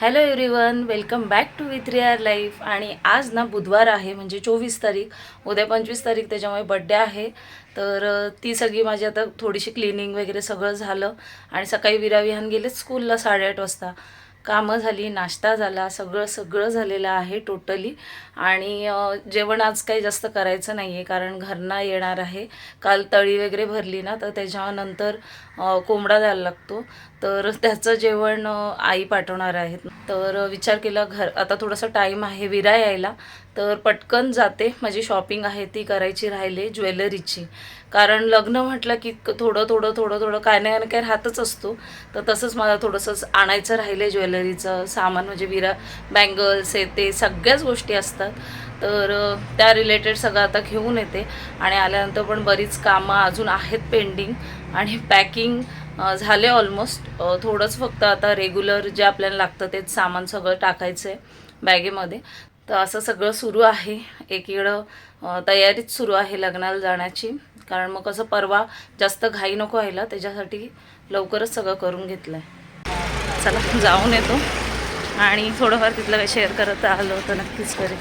Hello everyone welcome back to with real life आणि आज ना बुधवार आहे म्हणजे चोवीस तारीख. उद्या पंचवीस तारीख त्याच्यामुळे बड्डे आहे. तर ती सगळी माझी आता थोडीशी क्लिनिंग वगैरे सगळं झालं. आणि सकाळी विरा विहान गेले स्कूलला साडेआठ वाजता. कामं झाली नाश्ता झाला सगळं सगळं झालेलं आहे टोटली आणि जेवण आज काही जास्त करायचं नाही आहे कारण घरना येणार आहे. काल तळी वगैरे भरली ना तर त्याच्यानंतर कोंबडा द्यायला लागतो. तर त्याचं जेवण आई पाठवणार आहेत. तर विचार केला घर आता थोडासा टाईम आहे विरा यायला. तर पटकन जाते. माझी शॉपिंग आहे ती करायची राहिली ज्वेलरीची. कारण लग्न म्हटलं की थोडं थोडं थोडं थोडं काय नाही काय राहतच असतो. तर तसंच मला थोडंसं आणायचं राहिले ज्वेलरीचं सामान. म्हणजे विरा बँगल्स हे ते सगळ्याच गोष्टी असतात. तर त्या रिलेटेड सगळं आता घेऊन येते. आणि आल्यानंतर पण बरीच कामं अजून आहेत पेंडिंग आणि पॅकिंग झाले ऑलमोस्ट थोडंच फक्त आता रेग्युलर जे आपल्याला लागतं तेच सामान सगळं टाकायचं आहे बॅगेमध्ये. तर असं सगळं सुरू आहे. एकीकडं तयारीच सुरू आहे लग्नाला जाण्याची. कारण मग कसं परवा जास्त घाई नको व्हायला त्याच्यासाठी लवकरच सगळं करून घेतलं आहे चला जाऊन येतो. आणि थोडंफार तिथलं काही शेअर करत आलो तर नक्कीच करेन.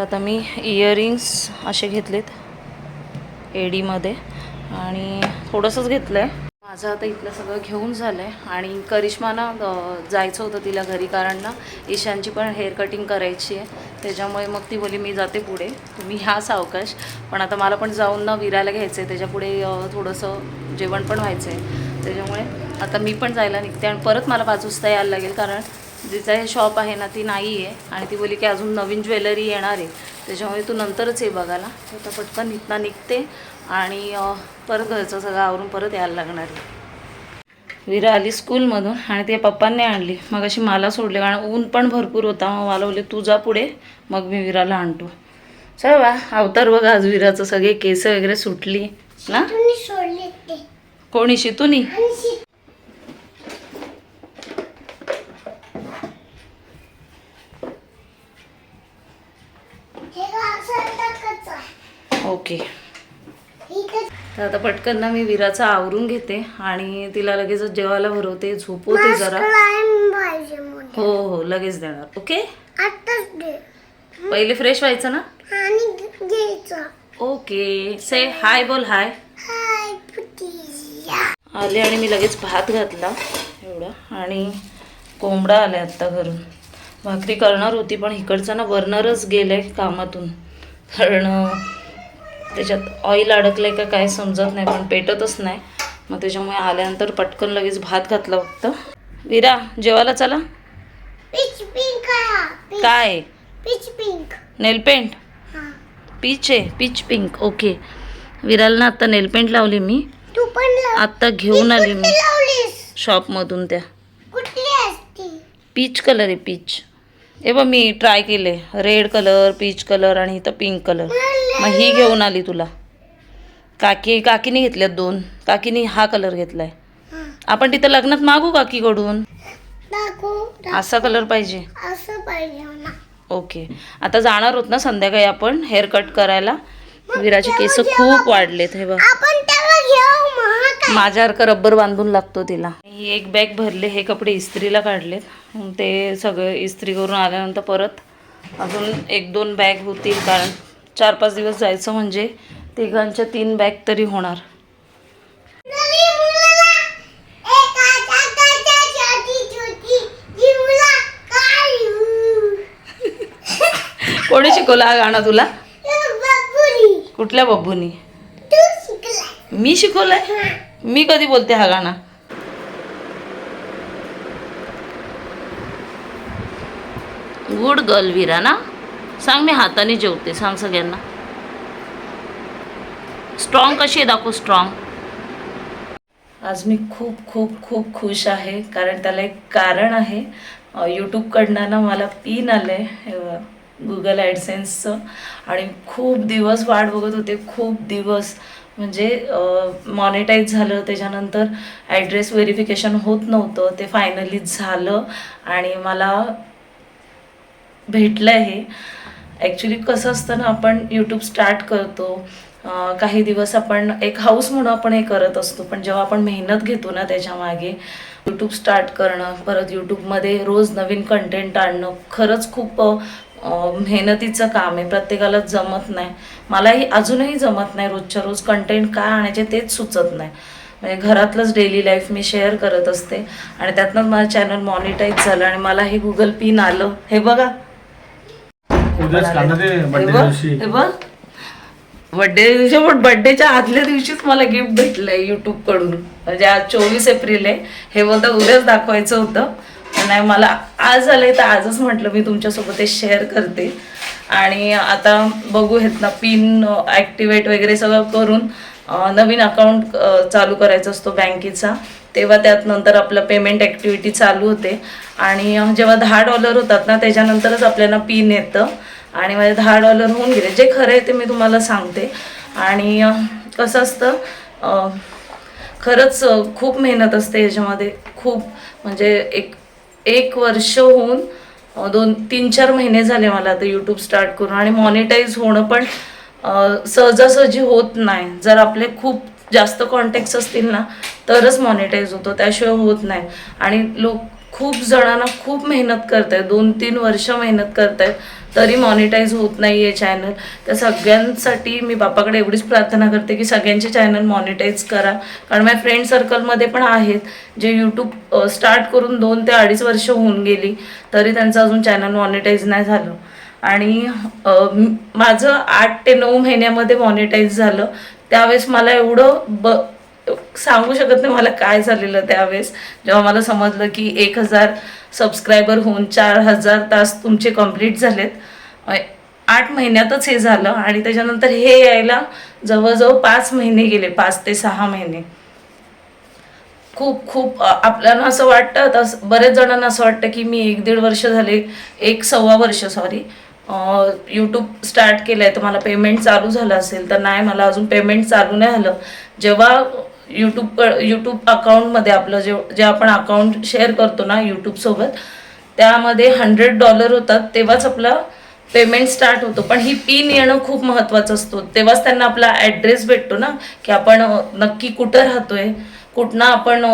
तर आता मी इयरिंग्स असे घेतलेत एडीमध्ये आणि थोडंसंच घेतलं आहे माझं आता इथलं सगळं घेऊन झालं आहे आणि करिश्मा ना जायचं होतं तिला घरी कारण ना ईशानची पण हेअर कटिंग करायची आहे. त्याच्यामुळे मग ती बोली मी जाते पुढे. तुम्ही ह्या सावकाश. पण आता मला पण जाऊन ना विरायला घ्यायचं आहे त्याच्यापुढे थोडंसं जेवण पण व्हायचं आहे त्याच्यामुळे आता मी पण जायला निघते आणि परत मला पाच वाजता यायला लागेल कारण जिचं हे शॉप आहे ना ती नाही आहे आणि ती बोली की अजून नवीन ज्वेलरी येणार आहे. त्याच्यामुळे तू नंतरच ये बघायला. तर पटकन इथनं निघते आणि परत घरचं सगळं आवरून परत यायला लागणार आहे. विरा आली स्कूलमधून आणि ते पप्पांनी आणली. मग अशी मला सोडले कारण ऊन पण भरपूर होता. मग मला बोलले तू जा पुढे मग मी विराला आणतो. चल अवतार बघा आज विराचं सगळे केस वगैरे सुटली. ना? कोणी? शितूनी आणि शी- हे असं टाकायचं आहे. ओके इथं तर आता पटकन ना मी विराचं आवरून घेते आणि तिला लगेच जेवायला भरवते झोपवते जरा. हो हो लगेच देणार. ओके? पहिले फ्रेश व्हायचं ना? ओके. से हाय बोल हाय आले आणि मी लगेच भात घातला एवढा. आणि कोंबडा आला आत्ता घरून. भाकरी करणार होती पण इकडचं ना बर्नरच गेलं आहे कामातून. कारण त्याच्यात ऑइल अडकलं का काय समजत नाही पण पेटतच नाही. मग त्याच्यामुळे आल्यानंतर पटकन लगेच भात घातला फक्त. विरा जेवायला चला. पिच पिंक आहे. पिच- काय? पिच पिंक नेलपेंट हा. पीच आहे पीच पिंक ओके विराला ना आत्ता नेलपेंट लावली मी. तू पण लाव. आत्ता घेऊन आली मी. शॉपमधून त्या. कुठली असती? पीच कलर आहे पीच हे बघ मी ट्राय केले. रेड कलर पीच कलर आणि इथं पिंक कलर मग ही घेऊन आली तुला. काकी काकीने घेतल्यात दोन. काकीने हा कलर घेतलाय. आपण तिथं लग्नात मागू काकीकडून? असा कलर पाहिजे. असं पाहिजे ओके आता जाणार होत ना संध्याकाळी आपण हेअर कट करायला. विराचे केस खूप वाढलेत हे बघ. माझ्यासारखं रब्बर बांधून लागतो तिला? ही एक बॅग भरले हे कपडे इस्त्रीला काढलेत. ते सगळं इस्त्री करून आल्यानंतर परत अजून एक दोन बॅग होतील कारण चार पाच दिवस जायचं म्हणजे तिघांच्या तीन बॅग तरी होणार. कोणी शिकवलं हा गाणं तुला? कुठल्या बब्बूनी? मी शिकवलंय? मी कधी बोलते हा गाणं? गुड गर्ल विरा ना? सांग मी हाताने जेवते सांग सगळ्यांना. स्ट्रॉंग कशी आहे? दाखव स्ट्रॉंग आज मी खूप खूप खूप खुश आहे कारण त्याला एक कारण आहे. यूट्यूबकडनं ना मला पिन आलं आहे गुगल ॲडसेन्सचं आणि खूप दिवस वाट बघत होते. खूप दिवस. म्हणजे मॉनिटाईज झालं. त्याच्यानंतर ॲड्रेस व्हेरिफिकेशन होत नव्हतं. ते फायनली झालं. आणि मला भेटलं आहे ॲक्च्युली कसं असतं ना आपण यूट्यूब स्टार्ट करतो. काही दिवस आपण एक हाऊस म्हणून आपण हे करत असतो. पण जेव्हा आपण मेहनत घेतो ना त्याच्यामागे यूट्यूब स्टार्ट करणं परत यूट्यूबमध्ये रोज नवीन कंटेंट आणणं खरंच खूप मेहनतीचं काम आहे प्रत्येकाला जमत नाही. मलाही अजूनही जमत नाही रोजच्या रोज कंटेंट काय आणायचे तेच सुचत नाही. म्हणजे घरातलंच डेली लाईफ मी शेअर करत असते आणि त्यातनं माझं चॅनल मॉनिटाईज झालं आणि मला हे गुगल पिन आलं. हे बघा. हे बड्डे बघ, बड्डे दिवशी पण बड्डेच्या आदल्या दिवशीच मला गिफ्ट भेटलंय युट्यूबकडून. म्हणजे आज चोवीस एप्रिल आहे. हे बोलतात उद्याच दाखवायचं होतं. नाही मला आज आलंय तर आजच म्हटलं मी तुमच्यासोबत ते शेअर करते. आणि आता बघू ना पिन ॲक्टिवेट uh, वगैरे सगळं करून uh, नवीन अकाउंट uh, चालू करायचा असतो बँकेचा. तेव्हा त्यात नंतर आपलं पेमेंट ॲक्टिव्हिटी चालू होते. आणि जेव्हा दहा डॉलर होतात ना त्याच्यानंतरच आपल्याला पिन येतं. आणि माझे दहा डॉलर होऊन गेले. जे खरं आहे ते मी तुम्हाला सांगते. आणि कसं असतं खरंच खूप मेहनत असते याच्यामध्ये. खूप म्हणजे एक एक वर्ष होऊन दोन तीन चार महिने झाले मला आता यूट्यूब स्टार्ट करून आणि मॉनिटाईज होणं पण सहजासहजी होत नाही. जर आपले खूप जास्त कॉन्टॅक्ट्स असतील ना तरच मॉनिटाईज होतो. त्याशिवाय होत नाही. आणि लोक खूप जणांना खूप मेहनत करत आहेत दोन तीन वर्ष मेहनत करत आहेत तरी मॉनिटाईज होत नाही आहे चॅनल त्या सगळ्यांसाठी मी बापाकडे एवढीच प्रार्थना करते की सगळ्यांचे चॅनल मॉनिटाईज करा. कारण माझ्या फ्रेंड सर्कलमध्ये पण आहेत जे यूट्यूब स्टार्ट करून दोन ते अडीच वर्ष होऊन गेली तरी त्यांचं अजून चॅनल मॉनिटाईज नाही झालं. आणि माझं आठ ते नऊ महिन्यामध्ये मॉनिटाईज झालं. त्यावेळेस मला एवढं ब सांगू शकत नाही मला काय झालेलं त्यावेळेस. जेव्हा मला समजलं की एक हजार सबस्क्रायबर होऊन चार हजार तास तुमचे कंप्लीट झालेत. आठ महिन्यातच हे झालं आणि त्याच्यानंतर हे यायला जवळजवळ पाच महिने गेले पाच ते सहा महिने. खूप खूप आपल्याला असं वाटतं तस बरेच जणांना असं वाटतं की मी एक दीड वर्ष झाले एक सव्वा वर्ष सॉरी यूट्यूब स्टार्ट केलं आहे तर मला पेमेंट चालू झालं असेल तर नाही मला अजून पेमेंट चालू नाही झालं. जेव्हा यूट्यूब यूट्यूब अकाउंटमध्ये आपलं जे जे आपण अकाउंट शेअर करतो ना यूट्यूबसोबत त्यामध्ये हंड्रेड डॉलर होतात तेव्हाच आपला पेमेंट स्टार्ट होतो. पण ही पिन येणं खूप महत्त्वाचं असतो. तेव्हाच त्यांना आपला ॲड्रेस भेटतो ना की आपण नक्की कुठं राहतोय कुठनं आपण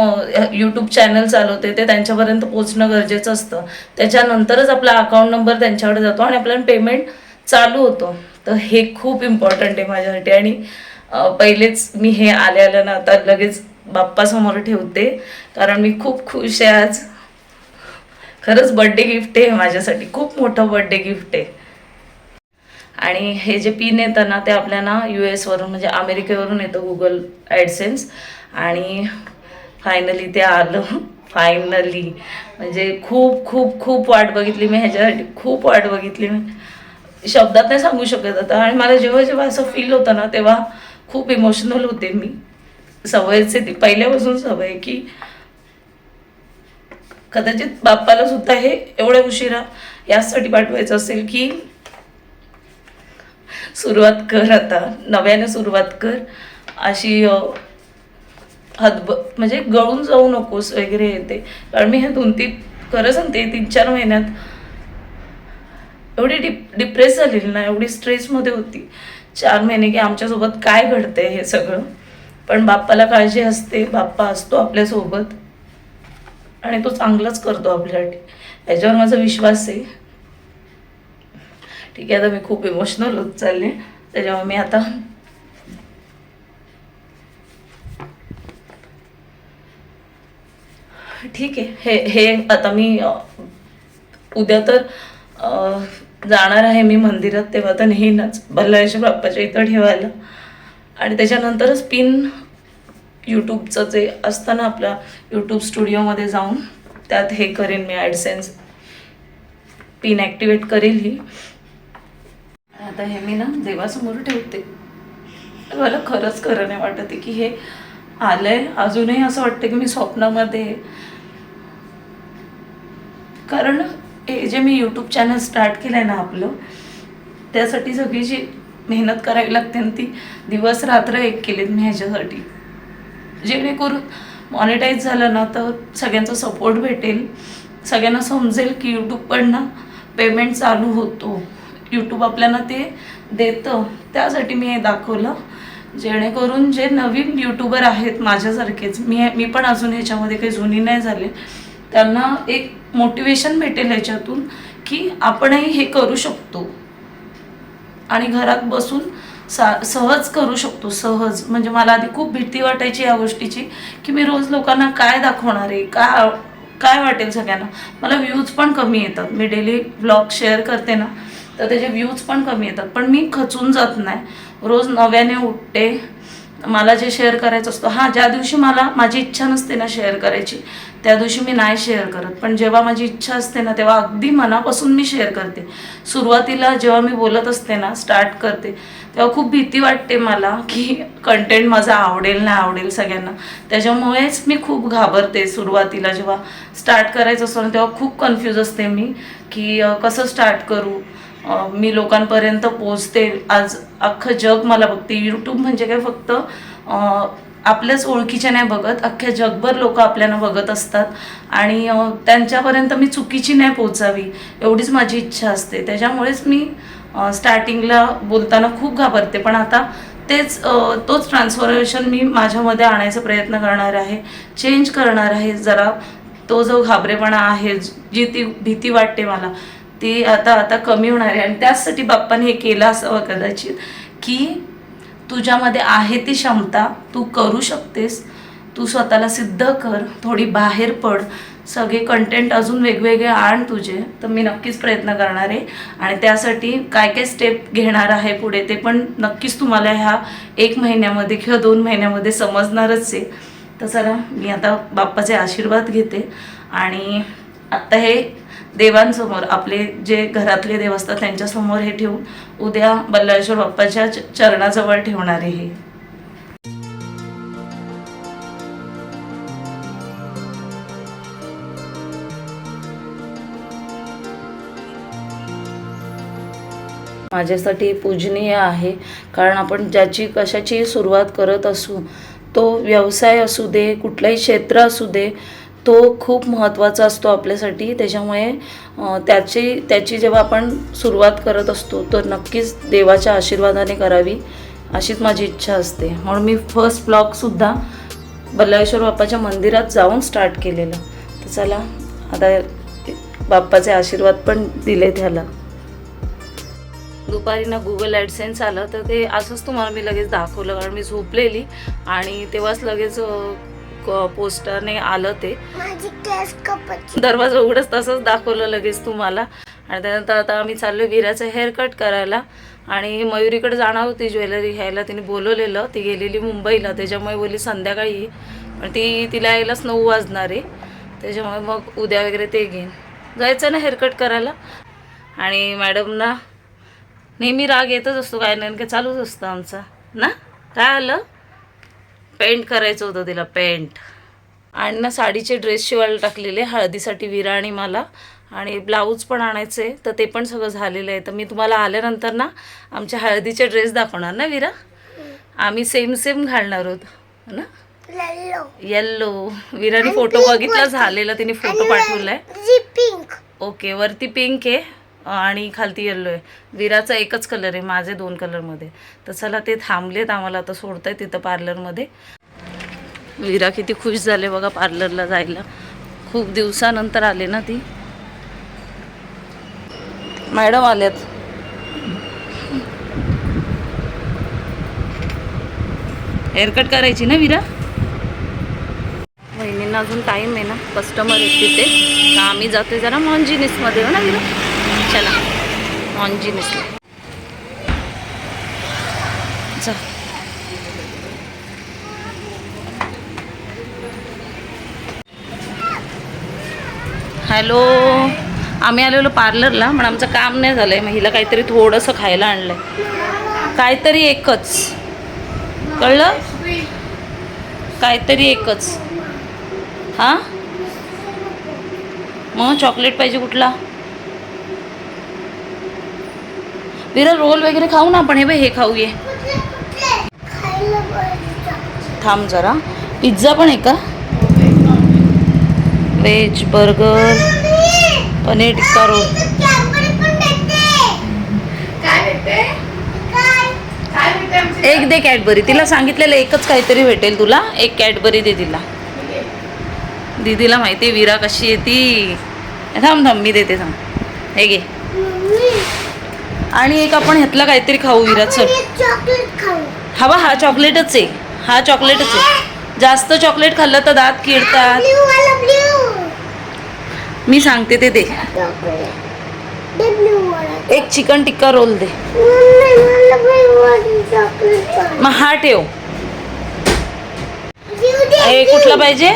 यूट्यूब चॅनल चालवते ते त्यांच्यापर्यंत पोचणं गरजेचं असतं. त्याच्यानंतरच आपला अकाउंट नंबर त्यांच्याकडे जातो आणि आपल्याला पेमेंट चालू होतो. तर हे खूप इम्पॉर्टंट आहे माझ्यासाठी. आणि पहिलेच मी हे आले आल्या ना आता लगेच बाप्पासमोर ठेवते. कारण मी खूप खुश आहे आज. खरंच बड्डे गिफ्ट आहे माझ्यासाठी. खूप मोठं बड्डे गिफ्ट आहे. आणि हे जे पिन येतं ना ते आपल्याला यू एसवरून म्हणजे अमेरिकेवरून येतं गुगल ॲडसेन्स आणि फायनली ते आलं. फायनली म्हणजे खूप खूप खूप वाट बघितली मी ह्याच्यासाठी. खूप वाट बघितली मी. शब्दात नाही सांगू शकत आता. आणि मला जेव्हा जेव्हा असं फील होतं ना तेव्हा खूप इमोशनल होते मी. सवयच ती पहिल्यापासून सवय की कदाचित बाप्पाला सुद्धा हे एवढ्या उशिरा यासाठी पाठवायचं असेल की सुरुवात कर आता. नव्याने सुरुवात कर. अशी अ, हदब म्हणजे गळून जाऊ नकोस वगैरे येते. कारण मी हे दोन तीन खरं सांगते तीन चार महिन्यात एवढी डिप डिप्रेस झालेली ना एवढी स्ट्रेसमध्ये होती. चार महिने की आमच्यासोबत काय घडतंय हे सगळं. पण बाप्पाला काळजी असते बाप्पा असतो आपल्यासोबत. आणि तो चांगलंच करतो आपल्यासाठी. याच्यावर माझा विश्वास आहे. ठीक आहे आता मी खूप इमोशनल होत चालले. त्याच्यामुळे मी आता ठीक आहे. हे हे आता मी उद्या तर जाणार आहे मी मंदिरात तेव्हा तर नेहमीच बल्लाळेश्वर बाप्पाच्या इथं ठेवायला. आणि त्याच्यानंतरच पिन यूट्यूबचं जे असतं ना आपलं यूट्यूब स्टुडिओमध्ये जाऊन त्यात हे करेन मी ॲडसेन्स पिन ॲक्टिवेट करेल ही. आता हे मी ना देवासमोर ठेवते. मला खरंच खरं नाही वाटत आहे की हे आलंय. अजूनही असं वाटतं की मी स्वप्नामध्ये कारण हे जे मी यूट्यूब चॅनल स्टार्ट केलं आहे ना आपलं त्यासाठी सगळी जी मेहनत करावी लागते आणि ती दिवस रात्र एक केलीत मी ह्याच्यासाठी. जेणेकरून मॉनिटाईज झालं ना तर सगळ्यांचा सपोर्ट भेटेल. सगळ्यांना समजेल की यूट्यूबकडनं पेमेंट चालू होतो. यूट्यूब आपल्याला ते देतं. त्यासाठी मी हे दाखवलं. जेणेकरून जे नवीन यूट्यूबर आहेत माझ्यासारखेच मी मी पण अजून ह्याच्यामध्ये काही जुनी नाही झाले त्यांना एक मोटिवेशन भेटेल ह्याच्यातून की आपणही हे करू शकतो. आणि घरात बसून सा सहज करू शकतो सहज. म्हणजे मला आधी खूप भीती वाटायची या गोष्टीची की मी रोज लोकांना काय दाखवणार आहे? काय काय वाटेल सगळ्यांना? मला व्ह्यूज पण कमी येतात. मी डेली ब्लॉग शेअर करते ना तर त्याचे व्ह्यूज पण कमी येतात. पण मी खचून जात नाही. रोज नव्याने उठते. मला जे शेअर करायचं असतं हां ज्या दिवशी मला माझी इच्छा नसते ना शेअर करायची त्या दिवशी मी नाही शेअर करत. पण जेव्हा माझी इच्छा असते ना तेव्हा अगदी मनापासून मी शेअर करते. सुरुवातीला जेव्हा मी बोलत असते ना स्टार्ट करते तेव्हा खूप भीती वाटते मला की कंटेंट माझा आवडेल नाही आवडेल सगळ्यांना. त्याच्यामुळेच मी खूप घाबरते सुरुवातीला जेव्हा स्टार्ट करायचं असतो ना तेव्हा खूप कन्फ्यूज असते मी की कसं स्टार्ट करू? मी लोकांपर्यंत पोचते आज अख्खं जग मला बघते. यूट्यूब म्हणजे काय फक्त आपल्याच ओळखीच्या नाही बघत अख्ख्या जगभर लोक आपल्याला बघत असतात. आणि त्यांच्यापर्यंत मी चुकीची नाही पोचावी एवढीच माझी इच्छा असते. त्याच्यामुळेच मी स्टार्टिंगला बोलताना खूप घाबरते. पण आता तेच तोच ट्रान्सफॉर्मेशन मी माझ्यामध्ये आणायचा प्रयत्न करणार आहे. चेंज करणार आहे. जरा तो जो घाबरेपणा आहे जी ती भीती वाटते मला ती आता आता कमी होणार आहे. आणि त्याचसाठी बाप्पाने हे केलं असावं कदाचित की तुझ्यामध्ये आहे ती क्षमता तू करू शकतेस. तू स्वतःला सिद्ध कर थोडी बाहेर पड. सगळे कंटेंट अजून वेगवेगळे आण तुझे. तर मी नक्कीच प्रयत्न करणार आहे. आणि त्यासाठी काय काय स्टेप घेणार आहे पुढे ते पण नक्कीच तुम्हाला ह्या एक महिन्यामध्ये किंवा दोन महिन्यामध्ये समजणारच आहे. तर चला मी आता बाप्पाचे आशीर्वाद घेते. आणि आत्ता हे देवांसमोर आपले जे घरातले देव असतात त्यांच्यासमोर हे ठेवून उद्या बल्लाळेश्वर बाप्पाच्या चरणाजवळ ठेवणार आहे हे. माझ्यासाठी पूजनीय आहे कारण आपण ज्याची कशाची सुरुवात करत असू तो व्यवसाय असू दे कुठलंही क्षेत्र असू दे तो खूप महत्त्वाचा असतो आपल्यासाठी. त्याच्यामुळे त्याची त्याची जेव्हा आपण सुरुवात करत असतो तर नक्कीच देवाच्या आशीर्वादाने करावी अशीच माझी इच्छा असते. म्हणून मी फर्स्ट ब्लॉगसुद्धा बल्लाळेश्वर बाप्पाच्या मंदिरात जाऊन स्टार्ट केलेलं. तर चला आता बाप्पाचे आशीर्वाद पण दिले त्याला. दुपारी ना गुगल ॲडसेन्स आलं तर ते असंच तुम्हाला मी लगेच दाखवलं कारण मी झोपलेली आणि तेव्हाच लगेच पोस्टरने आलं ते. दरवाजा उघडच तसंच दाखवलं लगेच तुम्हाला. आणि त्यानंतर आता आम्ही चाललो विराचं हेअर कट करायला. आणि मयुरीकडे जाणार होती ज्वेलरी घ्यायला. तिने बोलवलेलं. ती गेलेली मुंबईला. त्याच्यामुळे बोलली संध्याकाळी. पण ती तिला यायलाच नऊ वाजणार आहे. त्याच्यामुळे मग उद्या वगैरे ते घेईन. जायचं ना हेअरकट करायला. आणि मॅडमना नेहमी राग येतच असतो. काय नाही काय चालूच असतं आमचा. ना? काय आलं? पेंट करायचं होतं तिला पेंट. आणि ना साडीचे ड्रेस शिवायला टाकलेले हळदीसाठी विरा आणि मला आणि ब्लाऊज पण आणायचे तर ते पण सगळं झालेलं आहे. तर मी तुम्हाला आल्यानंतर ना आमच्या हळदीचे ड्रेस दाखवणार ना विरा? आम्ही सेम सेम घालणार आहोत हो ना? येल्लो विराने फोटो बघितला झालेला तिने फोटो पाठवलाय. ओके वरती पिंक आहे. आणि खालती येल्लो आहे. विराचा एकच कलर आहे माझे दोन कलरमध्ये तर चला ते थांबलेत आम्हाला आता सोडताय तिथं पार्लरमध्ये विरा किती खुश झाले बघा पार्लरला जायला. खूप दिवसानंतर आले ना ती. मॅडम आल्यात. हेअरकट करायची ना विरा? बहिणींना अजून टाईम आहे ना कस्टमर आहेत तिथे. आम्ही जातोय जरा मॉन्जिनिसमध्ये हो ना विरा? चला. मॉन्जिनिसला जा. हॅलो. आम्ही आलेलो पार्लरला पण आमचं काम नाही झालं मग हिला काहीतरी थोडंसं खायला आणलं आहे काहीतरी एकच. कळलं? काहीतरी एकच. हां? मग चॉकलेट पाहिजे कुठला? विरा रोल वगैरे खाऊ ना आपण? हे बघ हे खाऊये. ये थांब जरा. पिझ्झा पण आहे का? Veg burger paneer tikka roll. एक दे कॅडबरी. तिला सांगितलेलं एकच काहीतरी भेटेल तुला. एक कॅडबरी दे तिला. दीदीला माहिती आहे विरा कशी आहे ती. थांब थांब मी देते थांब. हे घे. आणि एक आपण ह्यातला काहीतरी खाऊ विरा चल चॉकलेट खाऊ. हवा हा चॉकलेटच आहे. हा चॉकलेटच आहे. जास्त चॉकलेट खाल्लं तर दात किडतात. मी सांगते ते दे. एक चिकन टिक्का रोल दे. मग हा ठेव. कुठला पाहिजे?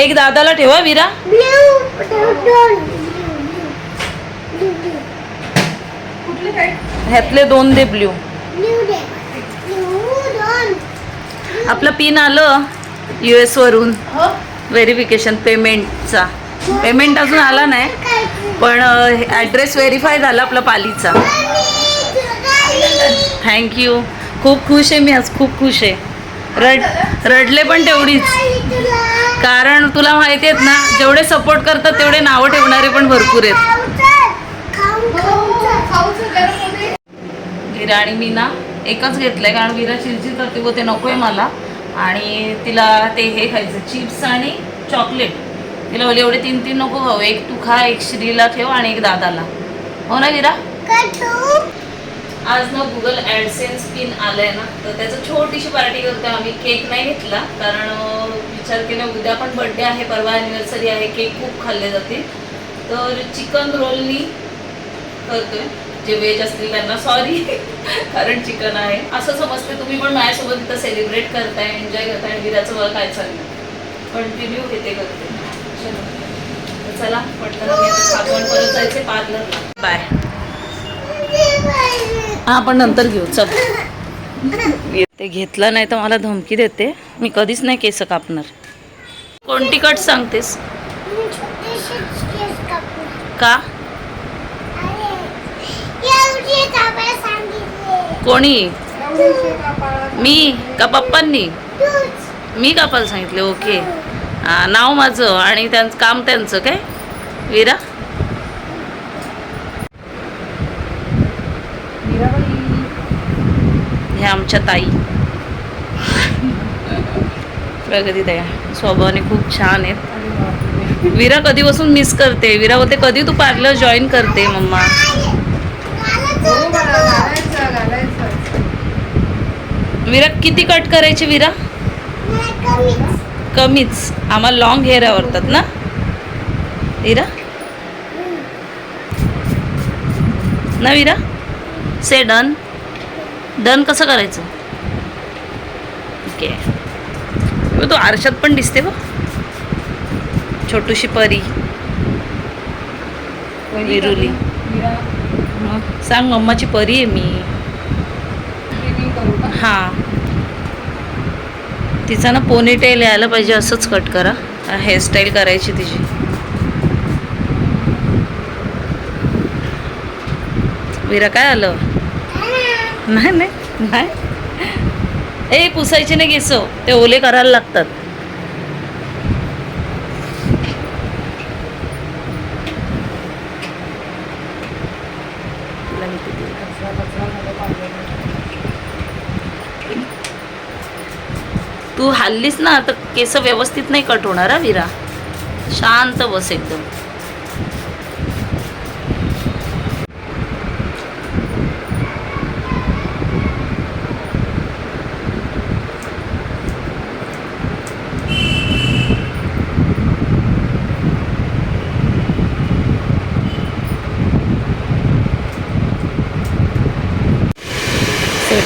एक दादाला ठेवा विरा ब्ल्यू दोन ब्ल्यू ब्ल्यू ह्यातले दोन दे ब्ल्यू. आपलं पिन आलं यू एस वरून. व्हेरिफिकेशन पेमेंटचा पेमेंट अजून आला नाही पण ॲड्रेस व्हेरीफाय झाला आपला पालीचा. थँक्यू खूप खुश आहे मी आज खूप खुश आहे. रड रडले पण तेवढीच. कारण तुला माहिती आहेत ना जेवढे सपोर्ट करतात तेवढे नावं ठेवणारे पण भरपूर आहेत. विरा आणि मी ना एकच घेतलंय कारण विरा चिरचिर करते व ते नको आहे मला. आणि तिला ते हे खायचं चिप्स आणि चॉकलेट. तिला बोलले एवढे तीन तीन नको खाऊ एक तू खा एक श्रीला ठेव आणि एक दादाला. हो ना विरा? आज ना गुगल ॲडसेन्स पिन आलंय ना तर त्याचं छोटीशी पार्टी करतो आम्ही. केक नाही घेतला कारण विचार केला उद्या पण बर्थडे आहे परवा अॅनिव्हर्सरी आहे केक खूप खाल्ले जातील. तर चिकन रोलनी करतोय. जे व्हेज असतील त्यांना सॉरी कारण चिकन आहे. असं समजते तुम्ही पण माझ्यासोबत इथं सेलिब्रेट करताय एन्जॉय करताय आणि विराचं मला काय चाललं कंटिन्यू घेते करते. चलो. पटकन परत जायचे पार्लरला बाय हा आपण नंतर घेऊ. चल. ते घेतलं नाही तर मला धमकी देते. मी कधीच नाही केस कापणार. कोणती कट सांगतेस? का? कोणी? मी? का पप्पांनी? मी कापायला सांगितले? ओके. हा नाव माझं आणि त्यांचं काम त्यांचं काय? विरा? ह्या आमच्या ताई. प्रगती दया स्वभावाने खूप छान आहेत. विरा कधीपासून मिस करते? विरा होते कधी तू पार्लर जॉईन करते मम्मा? विरा किती कट करायची विरा? कमीच. आम्हाला लॉंग हेअर आवडतात ना? विरा? ना विरा? से डन डन कसं करायचं? ओके तू आरशात पण दिसते बघ. छोटूशी परी. विरुली. सांग मम्माची परी आहे मी. हां. तिचा ना पोनीटेल यायला पाहिजे असंच कट करा. हेअरस्टाईल करायची तिची. विरा काय आलं? नाही. नाही नाही. ए पुसायचे नाही केस ते ओले करायला लागतात तिला मी किती- खाल्लीस ना तर केस व्यवस्थित नाही कट होणार हा विरा. शांत बस एकदम.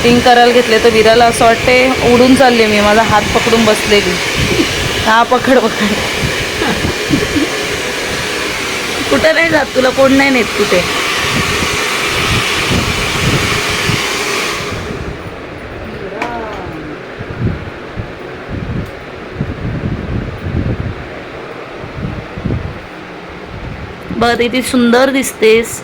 कटिंग करायला घेतले तर विराला असं वाटते उडून चालले मी माझा हात पकडून बसलेली. हा पकड पकड. कुठं नाही जात तुला कोण नाही नेत कुठे? बघ ती सुंदर दिसतेस.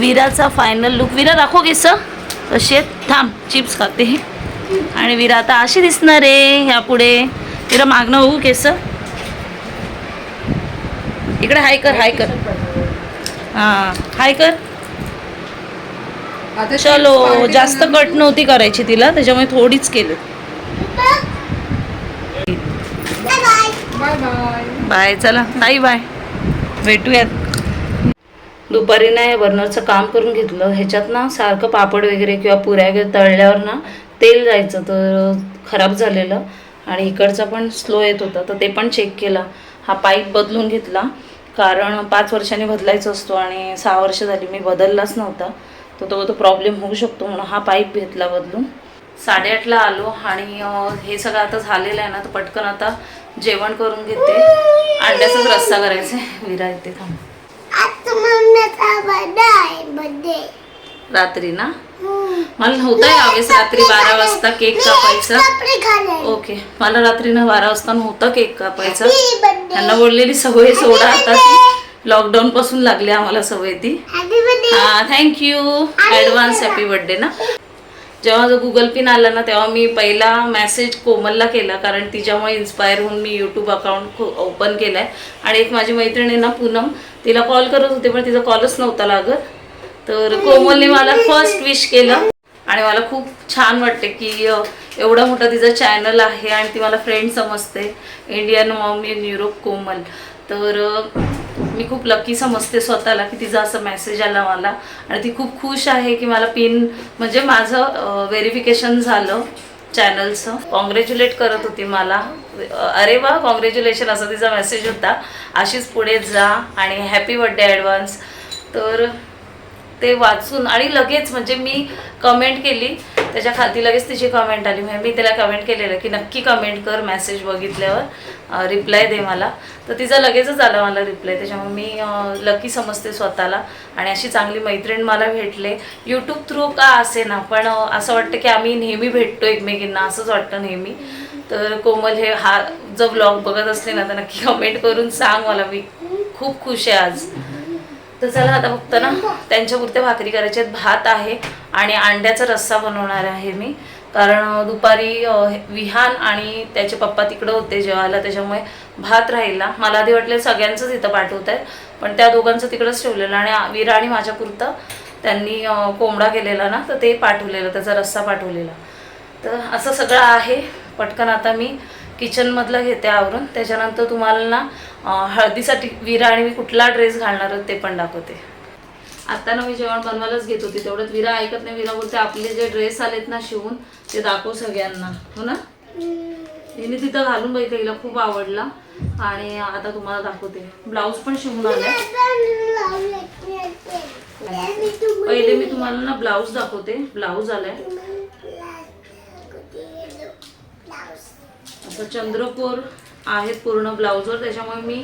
विराचा फायनल लुक विरा दाखव केस. कशी आहेत? थांब चिप्स खाते. आणि विरा आता अशी दिसणार आहे ह्या पुढे विरा मागणं बघू केस. इकडे हाय कर हाय कर. हां हाय कर. चलो जास्त कट नव्हती करायची तिला त्याच्यामुळे थोडीच केलं. बाय चला. ताई बाय भेटूयात. दुपारी ना हे बर्नरचं काम करून घेतलं. ह्याच्यात ना सारखं पापड वगैरे किंवा पुऱ्या वगैरे तळल्यावर ना तेल जायचं तर खराब झालेलं. आणि इकडचा पण स्लो येत होता तर ते पण चेक केला. हा पाईप बदलून घेतला. कारण पाच वर्षांनी बदलायचा असतो आणि सहा वर्ष झाली मी बदललाच नव्हता. तर तो तो प्रॉब्लेम होऊ शकतो म्हणून हा पाईप घेतला बदलून. साडेआठला आलो आणि हे सगळं आता झालेलं आहे ना तर पटकन आता जेवण करून घेते. अंड्याचाच रस्सा करायचा आहे. विरा येते थांब आता मम्मीचा बर्थडे आहे बर्थडे रात्री ना? मला नव्हता यावेळेस रात्री बारा वाजता केक कापायचा. ओके मला रात्री ना बारा वाजता नव्हता केक कापायचा. त्यांना बोललेली सवय सोडा आता लॉकडाऊन पासून लागली आम्हाला सवय ती. हा थँक्यू ॲडव्हान्स हॅपी बर्थडे ना. जेव्हा जो गुगल पिन आला ना तेव्हा मी पहिला मेसेज कोमलला केला कारण तिच्यामुळे इन्स्पायर होऊन मी यूट्यूब अकाउंट ओपन केला आहे आणि एक माझी मैत्रीण आहे ना पूनम तिला कॉल करत होते पण तिचा कॉलच नव्हता लागत. तर कोमलने मला फर्स्ट विश केलं. आणि मला खूप छान वाटते की एवढा मोठा तिचा चॅनल आहे आणि ती मला फ्रेंड समजते. Indian mom in Europe Komal. तर मी खूप लकी समजते स्वतःला की तिचा असं मेसेज आला मला. आणि ती खूप खुश आहे की मला पिन म्हणजे माझं व्हेरिफिकेशन झालं चॅनलचं कॉंग्रॅच्युलेट करत होती मला. अरे वा कॉंग्रॅच्युलेशन असा तिचा मेसेज होता. अशीच पुढे जा आणि हॅपी बर्थडे ॲडव्हान्स तर ते वाचून आणि लगेच म्हणजे मी कमेंट केली त्याच्या खाती लगेच तिची कमेंट आली. म्हणजे मी त्याला कमेंट केलेलं की नक्की कमेंट कर मेसेज बघितल्यावर. रिप्लाय दे मला. तर तिचा लगेचच आला मला रिप्लाय त्याच्यामुळे मी लकी समजते स्वतःला. आणि अशी चांगली मैत्रीण मला भेटले. यूट्यूब थ्रू का असे ना पण असं वाटतं की आम्ही नेहमी भेटतो एकमेकींना. असंच वाटतं नेहमी. तर कोमल हे हा जो ब्लॉग बघत असले ना तर नक्की कमेंट करून सांग मला. मी खूप खुश आहे आज. तर चला आता फक्त ना त्यांच्यापुरत्या भाकरी करायच्या आहेत. भात आहे आणि अंड्याचा रस्सा बनवणार आहे मी. कारण दुपारी विहान आणि त्याचे पप्पा तिकडं होते जेवायला त्याच्यामुळे भात राहिला. मला आधी वाटलं सगळ्यांचंच इथं पाठवत आहे पण त्या दोघांचं तिकडंच ठेवलेलं आणि आ- विरा आणि त्यांनी कोंबडा केलेला ना तर ते पाठवलेलं त्याचा रस्सा पाठवलेला. तर असं सगळं आहे. पटकन आता मी किचनमधलं घेते आवरून. त्याच्यानंतर तुम्हाला ना हळदीसाठी विरा आणि मी कुठला ड्रेस घालणार ते पण दाखवते. आता ना मी जेवण बनवायलाच घेत होती तेवढ्यात विरा ऐकत नाही. विरा बोलते आपले जे ड्रेस आलेत ना शिवून ते दाखव सगळ्यांना. हो ना? तिने तिथं घालून बघितलं हिला खूप आवडला. आणि आता तुम्हाला दाखवते. ब्लाऊज पण शिवून आलाय. पहिले मी तुम्हाला ना ब्लाऊज दाखवते. ब्लाऊज आलाय. असं चंद्रपूर आहेत पूर्ण ब्लाऊजवर त्याच्यामुळे मी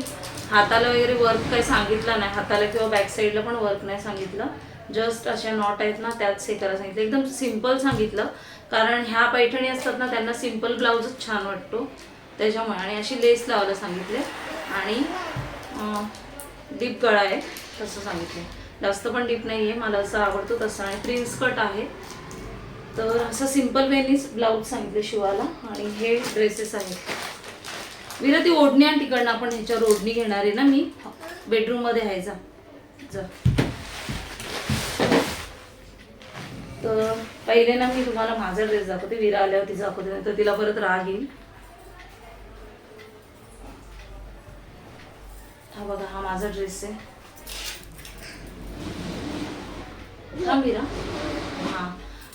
हाताला वगैरे वर्क काही सांगितलं नाही. हाताला किंवा बॅक साईडला पण वर्क नाही सांगितलं. जस्ट अशा नॉट आहेत ना त्याच हे करायला सांगितलं. एकदम सिंपल सांगितलं. कारण ह्या पैठणी असतात ना त्यांना सिंपल ब्लाऊजच छान वाटतो. त्याच्यामुळे आणि अशी लेस लावायला सांगितले. आणि डीप गळा आहे तसं सांगितलं. जास्त पण डीप नाही आहे मला असं आवडतो तसं. आणि प्रिन्स कट आहे. तर असं सिंपल वेनीच ब्लाऊज सांगितले शिवाला आणि हे ड्रेसेस आहेत. विरा ती ओढणी आणि तिकडनं. आपण ह्याच्यावर ओढणी घेणार आहे ना मी. बेडरूममध्ये आहे जा. जा. तर पहिले ना मी तुम्हाला माझा ड्रेस दाखवते. विरा आल्यावर तिचा दाखवते. नाही तर तिला परत राग येईल. हा बघा हा माझा ड्रेस आहे. हा विरा.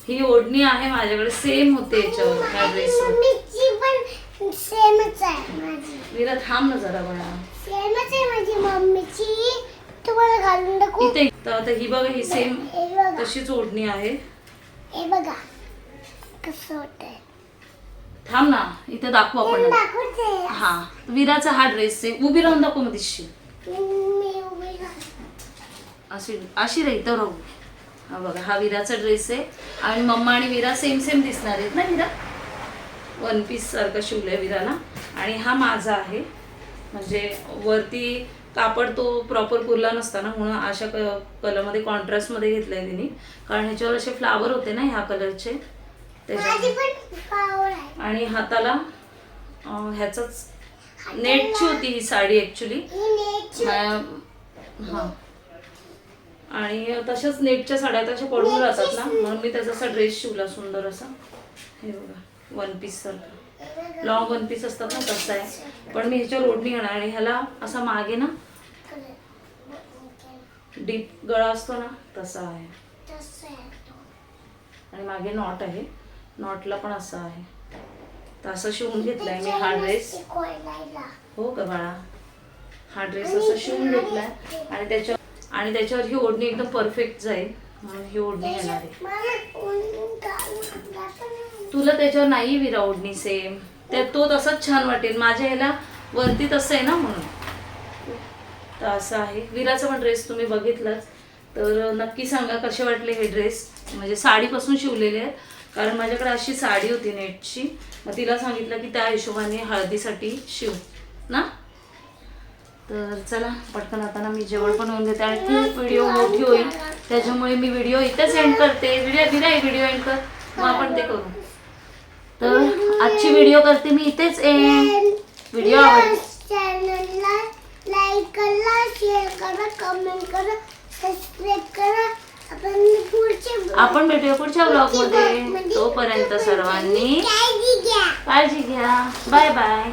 हा ओढणी आहे माझ्याकडे सेम होते याच्यावर ह्या ड्रेसवर मम्मीची पण सेमच आहे माझी. विरा थांब ना जरा बघा सेमच आहे माझी मम्मीची. तुम्हाला घालून दाखवू इथे तर आता ही बघा ही सेम तशीच ओढणी आहे. हे बघा कसं होतंय. थांब ना इथे दाखवू आपण हा विराचा हा ड्रेस आहे. उभी राहून दाखव मग दिसशी. अशी अशी राही तर राहू. हा बघा हा विराचा ड्रेस आहे. आणि मम्मा आणि विरा सेम सेम दिसणार आहेत ना विरा? वन पीस सारखं शिवलंय विराला. आणि हा माझा आहे. म्हणजे वरती कापड तो प्रॉपर पुरला नसता ना म्हणून अशा क कलरमध्ये कॉन्ट्रास्टमध्ये घेतलाय तिने. कारण ह्याच्यावर असे फ्लावर होते ना ह्या कलरचे त्याच्या आहे. आणि हाताला ह्याचंच नेटची होती ही साडी ॲक्च्युली हां. आणि तशाच नेटच्या साड्या तशा पडून राहतात ना म्हणून मी त्याचा असा ड्रेस शिवला सुंदर असा. हे बघा वन पीस सारखा. लॉंग वन पीस असतात ना तसा आहे. पण मी ह्याच्यावर ओढणी घेणार आणि ह्याला असा मागे ना डीप गळा असतो ना तसा आहे. आणि मागे नॉट आहे. नॉटला पण असा आहे. तर असं शिवून घेतलाय मी हा ड्रेस हो का बाळा. हा ड्रेस असा शिवून घेतलाय. आणि त्याच्या आणि त्याच्यावर ही ओढणी एकदम परफेक्ट जाईल. म्हणून ही ओढणी घेणार आहे. तुला त्याच्यावर नाही विरा ओढणी सेम त्या तो तसाच छान वाटेल. माझ्या ह्याला वरती तसं आहे ना म्हणून. तर असं आहे. विराचा पण ड्रेस तुम्ही बघितलाच. तर नक्की सांगा कसे वाटले हे ड्रेस म्हणजे साडीपासून शिवलेले आहेत. कारण माझ्याकडे अशी साडी होती नेटची. मग तिला सांगितलं की त्या हिशोबाने हळदीसाठी शिव. ना? तर चला पटकन आता ना मी जेवण पण होऊन घेते आणि खूप व्हिडिओ मोठी होईल. त्याच्यामुळे मी व्हिडिओ इथेच एंड करते. व्हिडिओ विरा व्हिडिओ एंड कर. मग आपण ते करू. तर आजची व्हिडिओ करते मी इथेच एंड व्हिडिओ चॅनलला लाईक करा शेअर करा कमेंट करा सबस्क्राईब करा. आपण आपण भेटूया पुढच्या ब्लॉगमध्ये. तोपर्यंत सर्वांनी काळजी घ्या. Bye bye